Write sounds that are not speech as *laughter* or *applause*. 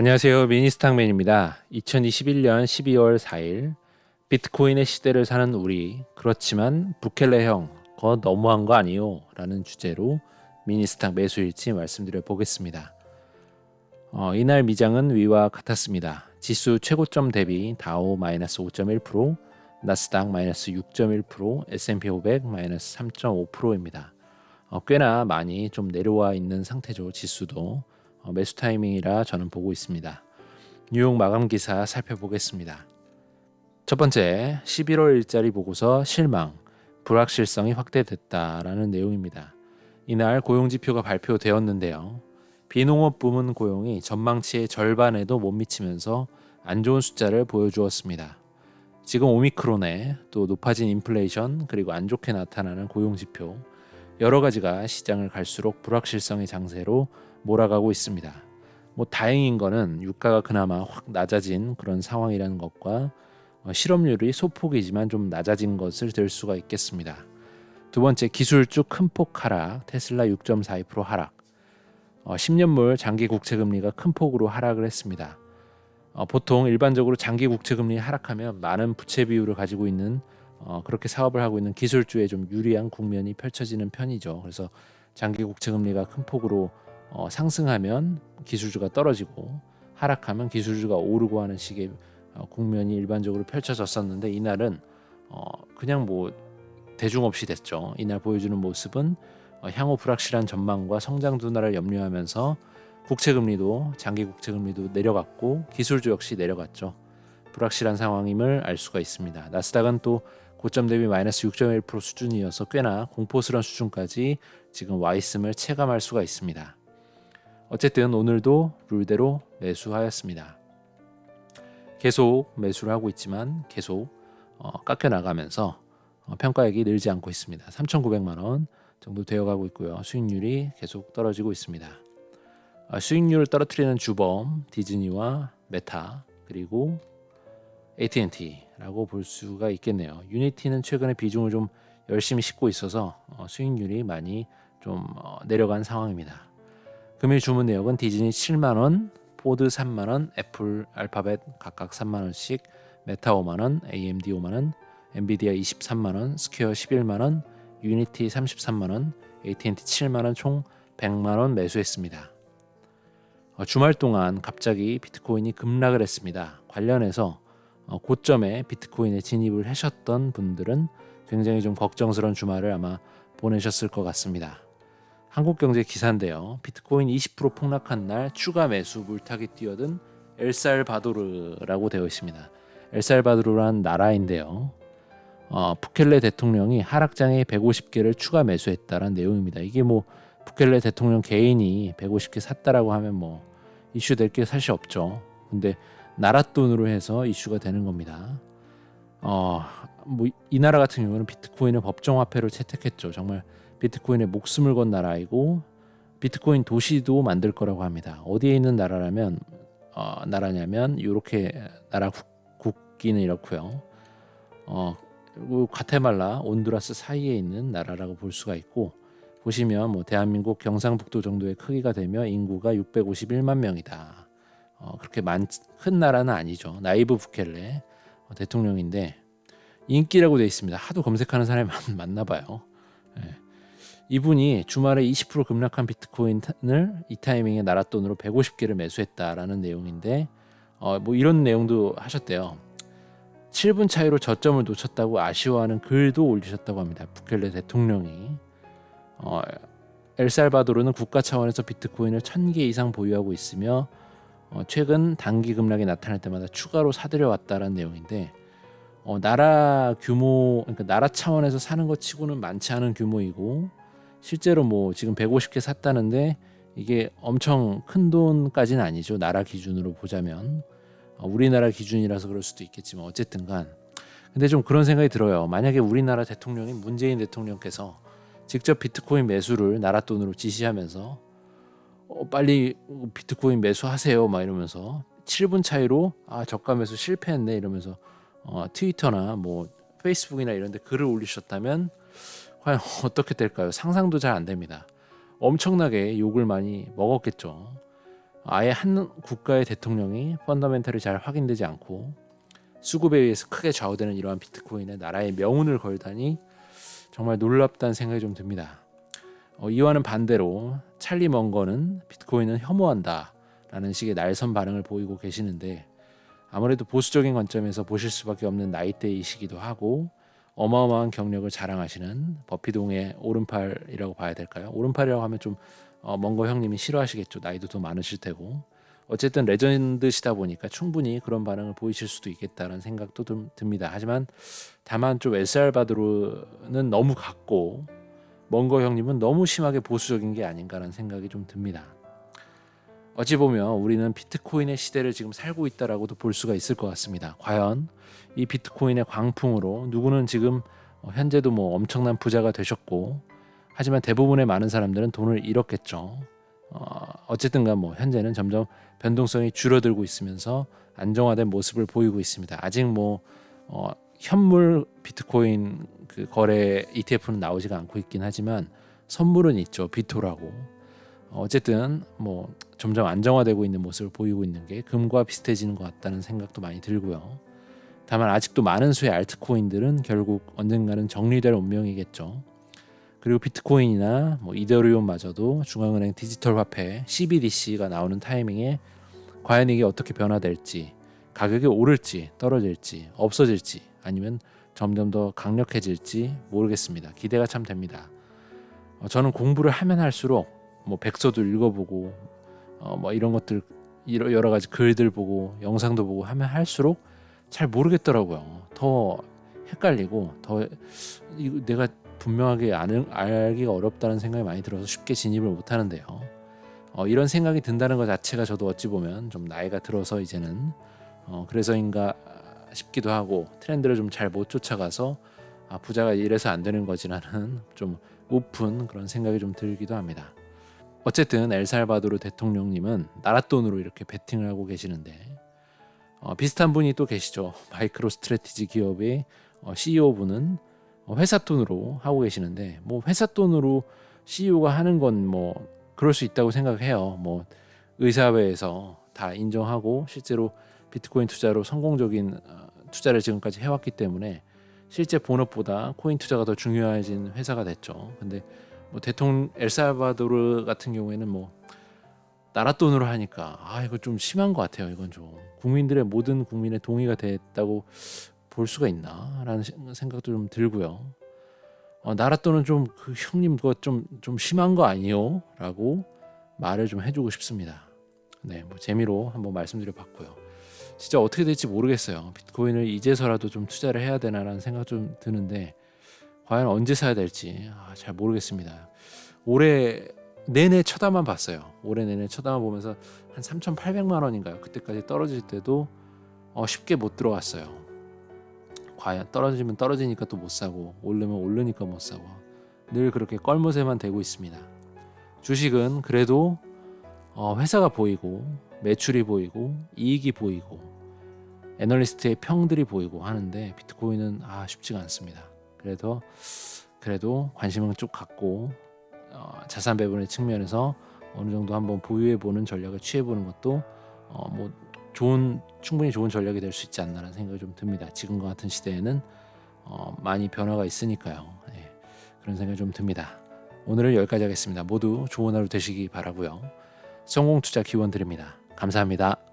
안녕하세요. 미니스탁맨입니다. 2021년 12월 4일 비트코인의 시대를 사는 우리 그렇지만 부켈레 형 그거 너무한 거 아니요? 라는 주제로 미니스탁 매수일지 말씀드려 보겠습니다. 어, 이날 미장은 위와 같았습니다. 지수 최고점 대비 다우 마이너스 5.1%, 나스닥 마이너스 6.1%, S&P 500 마이너스 3.5%입니다. 어, 꽤나 많이 좀 내려와 있는 상태죠. 지수도 어, 매수 타이밍이라 저는 보고 있습니다. 뉴욕 마감 기사 살펴보겠습니다. 첫 번째, 11월 일자리 보고서 실망, 불확실성이 확대됐다라는 내용입니다. 이날 고용 지표가 발표되었는데요. 비농업 부문 고용이 전망치의 절반에도 못 미치면서 안 좋은 숫자를 보여주었습니다. 지금 오미크론에 또 높아진 인플레이션 그리고 안 좋게 나타나는 고용 지표 여러 가지가 시장을 갈수록 불확실성의 장세로 몰아가고 있습니다. 뭐 다행인 거는 유가가 그나마 확 낮아진 그런 상황이라는 것과 어, 실업률이 소폭이지만 좀 낮아진 것을 들 수가 있겠습니다. 두 번째 기술주 큰 폭 하락, 테슬라 6.42% 하락. 어, 10년물 장기 국채 금리가 큰 폭으로 하락을 했습니다. 어, 보통 일반적으로 장기 국채 금리 하락하면 많은 부채 비율을 가지고 있는 어, 그렇게 사업을 하고 있는 기술주에 좀 유리한 국면이 펼쳐지는 편이죠. 그래서 장기 국채 금리가 큰 폭으로 어, 상승하면 기술주가 떨어지고 하락하면 기술주가 오르고 하는 식의 어, 국면이 일반적으로 펼쳐졌었는데 이날은 어, 그냥 뭐 대중 없이 됐죠. 이날 보여주는 모습은 어, 향후 불확실한 전망과 성장 둔화를 염려하면서 국채 금리도 장기 국채 금리도 내려갔고 기술주 역시 내려갔죠. 불확실한 상황임을 알 수가 있습니다. 나스닥은 또 고점 대비 마이너스 6.1% 수준이어서 꽤나 공포스러운 수준까지 지금 와 있음을 체감할 수가 있습니다. 어쨌든 오늘도 룰대로 매수하였습니다. 계속 매수를 하고 있지만 계속 어, 깎여 나가면서 어, 평가액이 늘지 않고 있습니다. 3,900만 원 정도 되어가고 있고요. 수익률이 계속 떨어지고 있습니다. 어, 수익률을 떨어뜨리는 주범 디즈니와 메타 그리고 AT&T라고 볼 수가 있겠네요. 유니티는 최근에 비중을 좀 열심히 싣고 있어서 어, 수익률이 많이 좀 어, 내려간 상황입니다. 금일 주문 내역은 디즈니 7만 원, 포드 3만 원, 애플, 알파벳 각각 3만 원씩, 메타 5만 원, AMD 5만 원, 엔비디아 23만 원, 스퀘어 11만 원, 유니티 33만 원, AT&T 7만 원 총 100만 원 매수했습니다. 어, 주말 동안 갑자기 비트코인이 급락을 했습니다. 관련해서 어, 고점에 비트코인에 진입을 하셨던 분들은 굉장히 좀 걱정스러운 주말을 아마 보내셨을 것 같습니다. 한국경제 기사인데요. 비트코인 20% 폭락한 날 추가 매수 물타기 뛰어든 엘살바도르라고 되어 있습니다. 엘살바도르란 나라인데요. 어, 부켈레 대통령이 하락장에 150개를 추가 매수했다는 내용입니다. 이게 뭐 부켈레 대통령 개인이 150개 샀다라고 하면 뭐 이슈 될 게 사실 없죠. 근데 나라 돈으로 해서 이슈가 되는 겁니다. 어, 뭐 이 나라 같은 경우는 비트코인을 법정 화폐로 채택했죠. 정말 비트코인에 목숨을 건 나라이고 비트코인 도시도 만들 거라고 합니다. 어디에 있는 나라라면 어, 나라냐면 이렇게 나라 국, 기는 이렇고요. 어, 그리고 과테말라, 온두라스 사이에 있는 나라라고 볼 수가 있고 보시면 뭐 대한민국 경상북도 정도의 크기가 되며 인구가 651만 명이다. 어, 그렇게 많, 큰 나라는 아니죠. 나이브 부켈레 어, 대통령인데 인기라고 되어 있습니다. 하도 검색하는 사람이 많, 많나 봐요. 예. 이분이 주말에 20% 급락한 비트코인을 이 타이밍에 나라 돈으로 150개를 매수했다라는 내용인데 어, 뭐 이런 내용도 하셨대요. 7분 차이로 저점을 놓쳤다고 아쉬워하는 글도 올리셨다고 합니다. 부켈레 대통령이 어, 엘살바도르는 국가 차원에서 비트코인을 1000개 이상 보유하고 있으며 어, 최근 단기 급락이 나타날 때마다 추가로 사들여 왔다라는 내용인데 어, 나라 규모 그러니까 나라 차원에서 사는 것 치고는 많지 않은 규모이고 실제로 뭐 지금 150개 샀다는데 이게 엄청 큰 돈까지는 아니죠. 나라 기준으로 보자면 어, 우리나라 기준이라서 그럴 수도 있겠지만 어쨌든 간 근데 좀 그런 생각이 들어요. 만약에 우리나라 대통령인 문재인 대통령께서 직접 비트코인 매수를 나라 돈으로 지시하면서 어, 빨리 비트코인 매수하세요 막 이러면서 7분 차이로 아 저가 매수 실패했네 이러면서 어, 트위터나 뭐 페이스북이나 이런 데 글을 올리셨다면 과연 *laughs* 어떻게 될까요? 상상도 잘 안 됩니다. 엄청나게 욕을 많이 먹었겠죠. 아예 한 국가의 대통령이 펀더멘털이 잘 확인되지 않고 수급에 의해서 크게 좌우되는 이러한 비트코인에 나라의 명운을 걸다니 정말 놀랍다는 생각이 좀 듭니다. 어, 이와는 반대로 찰리 먼거는 비트코인은 혐오한다라는 식의 날선 반응을 보이고 계시는데 아무래도 보수적인 관점에서 보실 수밖에 없는 나이대이시기도 하고 어마어마한 경력을 자랑하시는 버피동의 오른팔이라고 봐야 될까요? 오른팔이라고 하면 좀 어, 먼거 형님이 싫어하시겠죠. 나이도 더 많으실 테고. 어쨌든 레전드시다 보니까 충분히 그런 반응을 보이실 수도 있겠다는 생각도 좀 듭니다. 하지만 다만 좀 엘살바도르는 너무 같고 먼거 형님은 너무 심하게 보수적인 게 아닌가라는 생각이 좀 듭니다. 어찌 보면 우리는 비트코인의 시대를 지금 살고 있다라고도 볼 수가 있을 것 같습니다. 과연 이 비트코인의 광풍으로 누구는 지금 어, 현재도 뭐 엄청난 부자가 되셨고 하지만 대부분의 많은 사람들은 돈을 잃었겠죠. 어, 어쨌든간 뭐 현재는 점점 변동성이 줄어들고 있으면서 안정화된 모습을 보이고 있습니다. 아직 뭐 어, 현물 비트코인 그 거래 ETF는 나오지가 않고 있긴 하지만 선물은 있죠. 비토라고. 어쨌든 뭐 점점 안정화되고 있는 모습을 보이고 있는 게 금과 비슷해지는 것 같다는 생각도 많이 들고요. 다만 아직도 많은 수의 알트코인들은 결국 언젠가는 정리될 운명이겠죠. 그리고 비트코인이나 뭐 이더리움마저도 중앙은행 디지털 화폐 CBDC가 나오는 타이밍에 과연 이게 어떻게 변화될지 가격이 오를지 떨어질지 없어질지 아니면 점점 더 강력해질지 모르겠습니다. 기대가 참 됩니다. 어, 저는 공부를 하면 할수록 뭐 백서도 읽어보고 어, 뭐 이런 것들 여러 가지 글들 보고 영상도 보고 하면 할수록 잘 모르겠더라고요. 더 헷갈리고 더 내가 분명하게 아는, 알기가 어렵다는 생각이 많이 들어서 쉽게 진입을 못 하는데요. 어, 이런 생각이 든다는 것 자체가 저도 어찌 보면 좀 나이가 들어서 이제는 어, 그래서인가 싶기도 하고 트렌드를 좀 잘 못 쫓아가서 아, 부자가 이래서 안 되는 거지라는 *laughs* 좀 우픈 그런 생각이 좀 들기도 합니다. 어쨌든 엘살바도르 대통령님은 나라 돈으로 이렇게 베팅을 하고 계시는데 어, 비슷한 분이 또 계시죠. 마이크로 스트레티지 기업의 어, CEO 분은 어, 회사 돈으로 하고 계시는데 뭐 회사 돈으로 CEO가 하는 건 뭐 그럴 수 있다고 생각해요. 뭐 의사회에서 다 인정하고 실제로 비트코인 투자로 성공적인 어, 투자를 지금까지 해왔기 때문에 실제 본업보다 코인 투자가 더 중요해진 회사가 됐죠. 근데 뭐 대통령 엘살바도르 같은 경우에는 뭐 나라 돈으로 하니까 아 이거 좀 심한 것 같아요. 이건 좀 국민들의 모든 국민의 동의가 됐다고 볼 수가 있나라는 생각도 좀 들고요. 어, 나라 돈은 좀 그 형님 그거 좀 좀 심한 거 아니요?라고 말을 좀 해주고 싶습니다. 네, 뭐 재미로 한번 말씀드려봤고요. 진짜 어떻게 될지 모르겠어요. 비트코인을 이제서라도 좀 투자를 해야 되나라는 생각 좀 드는데 과연 언제 사야 될지 아, 잘 모르겠습니다. 올해 내내 쳐다만 봤어요. 올해 내내 쳐다만 보면서 한 3,800만 원인가요? 그때까지 떨어질 때도 어, 쉽게 못 들어왔어요. 과연 떨어지면 떨어지니까 또 못 사고 오르면 오르니까 못 사고 늘 그렇게 껄무새만 되고 있습니다. 주식은 그래도 어, 회사가 보이고 매출이 보이고 이익이 보이고 애널리스트의 평들이 보이고 하는데 비트코인은 아 쉽지가 않습니다. 그래도 그래도 관심은 쭉 갖고 어, 자산 배분의 측면에서 어느 정도 한번 보유해 보는 전략을 취해 보는 것도 어, 뭐 좋은 충분히 좋은 전략이 될 수 있지 않나라는 생각이 좀 듭니다. 지금과 같은 시대에는 어, 많이 변화가 있으니까요. 네, 그런 생각이 좀 듭니다. 오늘은 여기까지 하겠습니다. 모두 좋은 하루 되시기 바라고요. 성공 투자 기원 드립니다. 감사합니다.